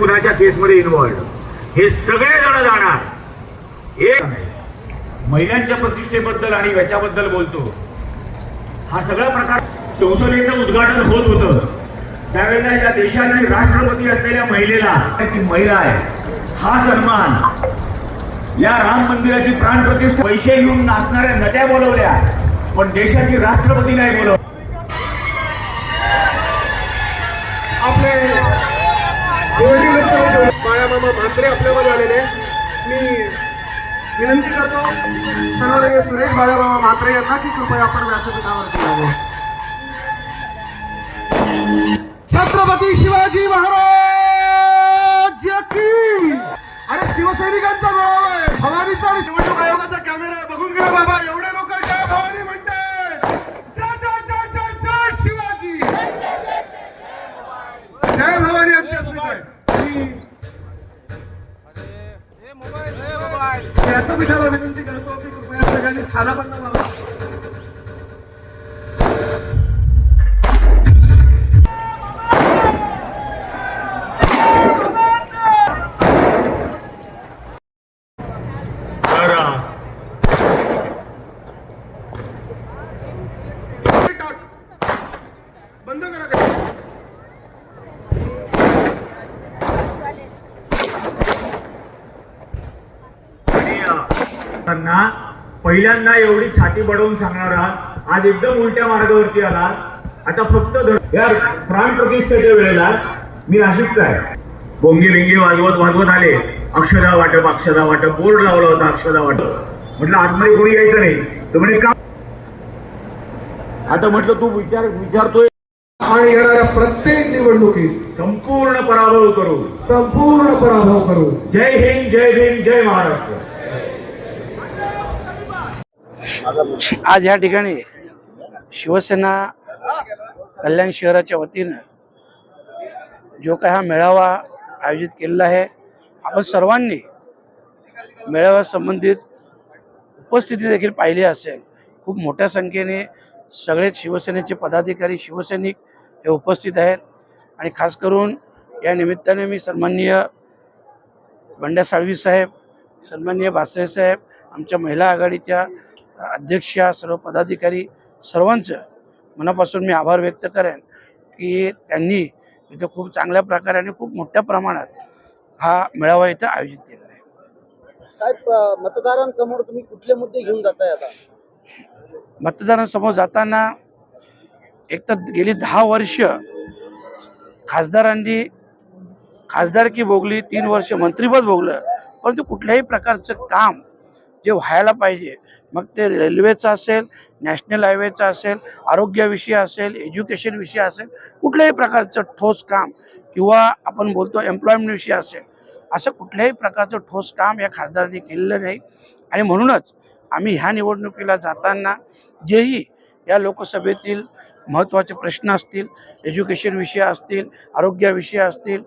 कुणाच्या केसमध्ये इन्व्हॉल्ड हे सगळे जण जाणार. एक महिलांच्या प्रतिष्ठेबद्दल आणि याच्याबद्दल बोलतो. हा सगळा प्रकार संसदेचं उद्घाटन होत होतं. त्यावेळेला या देशाची राष्ट्रपती असलेल्या महिलेला ती महिला आहे. हा सन्मान. या राम मंदिराची प्राणप्रतिष्ठा पैसे घेऊन नाचणाऱ्या नट्या बोलवल्या. पण देशाची राष्ट्रपती नाही बोलव निवडणूक लोकसभेचे बाळामामा म्हात्रे आपल्यामध्ये आलेले मी विनंती करतो सर्व सुरेश बाळामामा म्हात्रे यांना की कृपया आपण व्यासपीठावरती यावं छत्रपती शिवाजी महाराज जय भवानी व्यासपीठाला विनंती करतो की कृपया सगळ्यांनी स्थानापन्न व्हावं त्यांना पहिल्यांदा एवढी छाती बडवून सांगणारा आज एकदम उलट्या मार्गावरती आला आता फक्त धड- या प्राण प्रतिष्ठेच्या वेळेला मी नाशिकच आहे. बोंगी बिंगी वाजवत वाजवत आले. अक्षदा वाटप अक्षदा वाटप. बोर्ड लावला होता अक्षदा वाटप. म्हटलं आतमध्ये कोणी यायचं नाही. तो म्हणे का आता म्हटलं तू विचार विचारतोय. आणि येणाऱ्या प्रत्येक निवडणुकीत संपूर्ण पराभव करू. संपूर्ण पराभव करू. जय हिंद जय भीम जय महाराष्ट्र. आज या ठिकाणी शिवसेना कल्याण शहराच्या वतीनं जो काय हा मेळावा आयोजित केलेला आहे आपण सर्वांनी मेळाव्यासंबंधित उपस्थिती देखील पाहिली असेल. खूप मोठ्या संख्येने सगळेच शिवसेनेचे पदाधिकारी शिवसैनिक हे उपस्थित आहेत. आणि खास करून या निमित्ताने मी सन्माननीय बंड्या साळवी साहेब सन्माननीय बासे साहेब आमच्या महिला आघाडीच्या अध्यक्षा सर्व पदाधिकारी सर्वांचं मनापासून मी आभार व्यक्त करेन की त्यांनी इथं खूप चांगल्या प्रकारे आणि खूप मोठ्या प्रमाणात हा मेळावा इथं आयोजित केलेला आहे. साहेब मतदारांसमोर तुम्ही कुठले मुद्दे घेऊन जाताय आता? मतदारांसमोर जाताना एक तर गेली दहा वर्ष खासदारांनी खासदारकी भोगली तीन वर्ष मंत्रिपद भोगलं परंतु कुठल्याही प्रकारचं काम जे व्हायला पाहिजे मग ते रेल्वेचं असेल नॅशनल हायवेचं असेल आरोग्याविषयी असेल एज्युकेशनविषयी असेल कुठल्याही प्रकारचं ठोस काम किंवा आपण बोलतो एम्प्लॉयमेंट विषयी असेल असं कुठल्याही प्रकारचं ठोस काम या खासदारांनी केलेलं नाही. आणि म्हणूनच आम्ही ह्या निवडणुकीला जाताना जेही या लोकसभेतील महत्त्वाचे प्रश्न असतील एज्युकेशन विषय असतील आरोग्याविषयी असतील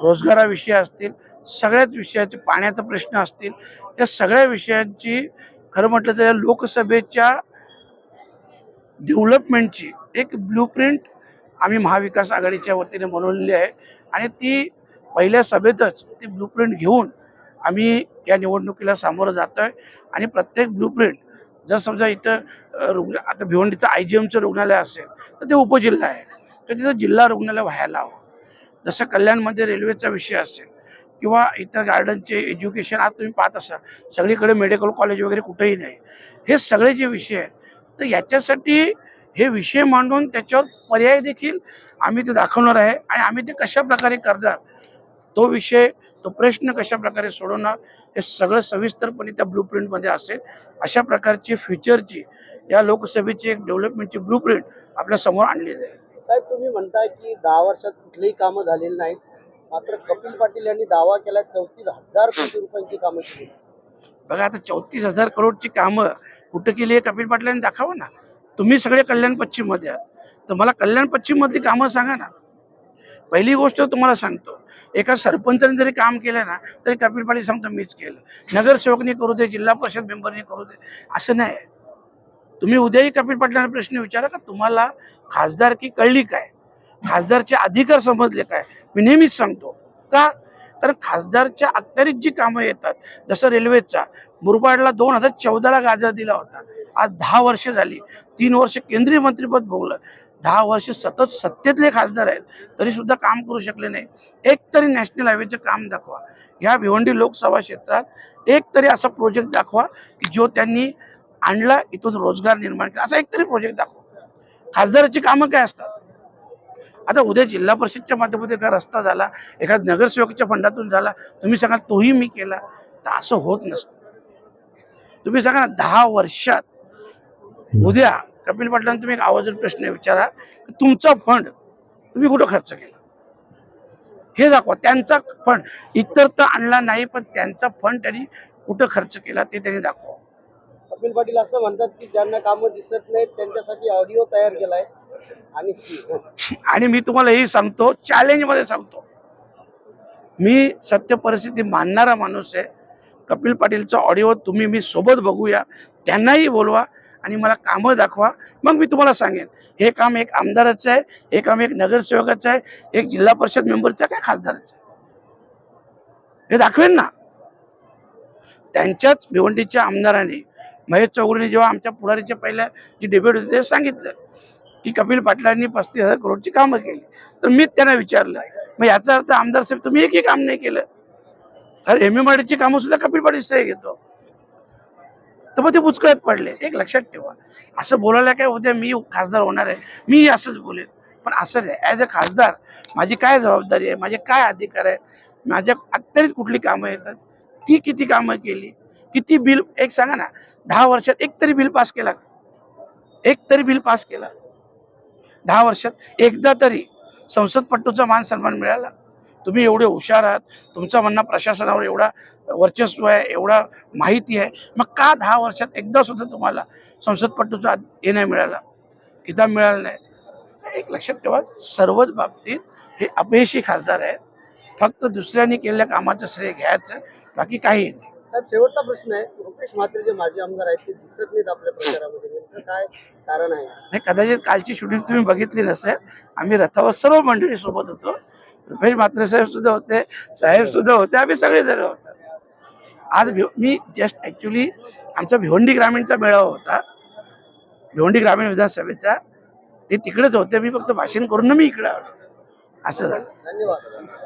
रोजगाराविषयी असतील सगळ्याच विषयाचे पाण्याचा प्रश्न असतील या सगळ्या विषयांची खरं म्हटलं तर या लोकसभेच्या डेव्हलपमेंटची एक ब्लूप्रिंट आम्ही महाविकास आघाडीच्या वतीने बनवलेली आहे. आणि ती पहिल्या सभेतच ती ब्लूप्रिंट घेऊन आम्ही या निवडणुकीला सामोरं जातो आहे आणि प्रत्येक ब्लूप्रिंट जर समजा इथं रुग्ण आता भिवंडीचं आय जी एमचं रुग्णालय असेल तर ते उपजिल्हा आहे. तर तिथं जिल्हा रुग्णालय व्हायला हवं. जसं कल्याणमध्ये रेल्वेचा विषय असेल किंवा इतर गार्डनचे एज्युकेशन आज तुम्ही पाहत असाल सगळीकडे मेडिकल कॉलेज वगैरे कुठेही नाही. हे सगळे जे विषय आहेत तर याच्यासाठी हे विषय मांडून त्याच्यावर पर्याय देखील आम्ही ते दाखवणार आहे आणि आम्ही ते कशा प्रकारे करणार तो विषय तो प्रश्न कशा प्रकारे सोडवणार हे सगळं सविस्तरपणे त्या ब्लूप्रिंटमध्ये असेल. अशा प्रकारची फ्युचरची या लोकसभेची एक डेव्हलपमेंटची ब्लूप्रिंट आपल्यासमोर आणली जाईल साहेब तुम्ही म्हणताय की दहा वर्षात कुठलीही कामं झालेली नाहीत. मात्र कपिल पाटील यांनी दावा केला चौतीस हजार कोटी रुपयांची कामं केली. बघा आता चौतीस हजार करोडची कामं कुठं केली आहे कपिल पाटलांनी दाखवा ना. तुम्ही सगळे कल्याण पश्चिममध्ये आहात. तर मला कल्याण पश्चिममधली कामं सांगा ना. पहिली गोष्ट तुम्हाला सांगतो एका सरपंचाने जरी काम केलं ना तरी कपिल पाटील सांगतो मीच केलं. नगरसेवकनी करू दे जिल्हा परिषद मेंबरनी करू दे असं नाही. आहे. तुम्ही उद्याही कपिल पाटलांना प्रश्न विचारा का तुम्हाला खासदारकी कळली काय? खासदारचे अधिकार समजले काय? मी नेहमीच सांगतो. का? कारण खासदारच्या अखत्यारीत जी कामं येतात जसं रेल्वेचा मुरबाडला दोन हजार चौदाला गाजर दिला होता. आज दहा वर्ष झाली. तीन वर्ष केंद्रीय मंत्रिपद भोगलं. दहा वर्ष सतत सत्तेतले खासदार आहेत. तरी सुद्धा काम करू शकले नाही. एक तरी नॅशनल हायवेचं काम दाखवा. ह्या भिवंडी लोकसभा क्षेत्रात एक तरी असा प्रोजेक्ट दाखवा की जो त्यांनी आणला इथून रोजगार निर्माण केला. असा एक तरी प्रोजेक्ट दाखवा. खासदाराची कामं काय असतात? आता उद्या जिल्हा परिषदच्या माध्यमातून एका रस्ता झाला एखाद्या नगरसेवकाच्या फंडातून झाला तुम्ही सांगाल तोही मी केला. तर असं होत नसतं. तुम्ही सांगा ना दहा वर्षात उद्या कपिल पाटलांना तुम्ही एक आवाजून प्रश्न विचारा की तुमचा फंड तुम्ही कुठं खर्च केला? हे दाखवा त्यांचा फंड इतर तर आणला नाही पण त्यांचा फंड त्यांनी कुठं खर्च केला ते त्यांनी दाखवा. कपिल पाटील असं म्हणतात की ज्यांना कामं दिसत नाहीत त्यांच्यासाठी ऑडिओ तयार केलाय. आणि मी तुम्हाला हे सांगतो चॅलेंजमध्ये सांगतो. मी सत्य परिस्थिती मानणारा माणूस आहे. कपिल पाटीलचा ऑडिओ तुम्ही मी सोबत बघूया. त्यांनाही बोलवा आणि मला कामं दाखवा. मग मी तुम्हाला सांगेन. हे काम एक आमदाराचं आहे हे काम एक नगरसेवकाचं आहे एक जिल्हा परिषद मेंबरचं काय खासदाराचं आहे? हे दाखवेन ना. त्यांच्याच भिवंडीच्या आमदाराने महेश चौगुलेने जेव्हा आमच्या पुढारीच्या पहिल्या जी डेब्युट होती ते सांगितलं. की कपिल पाटलांनी पस्तीस हजार करोडची कामं केली. तर मी त्यांना विचारलं. मग याचा अर्थ आमदार साहेब तुम्ही एकही काम नाही केलं. अरे एम एम ची कामं सुद्धा कपिल पाटील श्रेय घेतो. तर मग ते पुचकळत पडले. एक लक्षात ठेवा. असं बोलायला काय उद्या मी खासदार होणार आहे? मी असंच बोलेन. पण असं नाही. ॲज अ खासदार माझी काय जबाबदारी आहे? माझे काय अधिकार आहेत? माझ्या अत्यारीत कुठली कामं येतात? ती किती कामं केली? किती बिल? एक सांगा ना. दहा वर्षात एक तरी बिल पास केला एक तरी बिल पास केला. दहा वर्षात एकदा तरी संसदपट्टूचा मान सन्मान मिळाला. तुम्ही एवढे हुशार आहात. तुमचा म्हणणं प्रशासनावर एवढा वर्चस्व आहे एवढा माहिती आहे. मग का दहा वर्षात एकदा सुद्धा तुम्हाला संसदपट्टूचा हे नाही मिळाला? किताब मिळाला नाही? एक लक्षात ठेवा सर्वच बाबतीत हे अपयशी खासदार आहेत. फक्त दुसऱ्यांनी केलेल्या कामाचं श्रेय घ्यायचं बाकी काही नाही. साहेब शेवटचा प्रश्न आहे. रुपेश म्हात्रे जे माजी आमदार आहेत ते दिसत नाहीत आपल्या प्रचारामध्ये. नेमकं काय कारण आहे? नाही कदाचित कालची शूटिंग तुम्ही बघितली नसेल. आम्ही रथावर सर्व मंडळी सोबत होतो. रुपेश म्हात्रे साहेब सुद्धा होते साहेब सुद्धा होते. आम्ही सगळे जण होतो. आज भिव- मी जस्ट ऍक्च्युली आमचा भिवंडी ग्रामीणचा मेळावा होता. भिवंडी ग्रामीण विधानसभेचा. ते तिकडेच होते. मी फक्त भाषण करून मी इकडे आलो. असं झालं. धन्यवाद.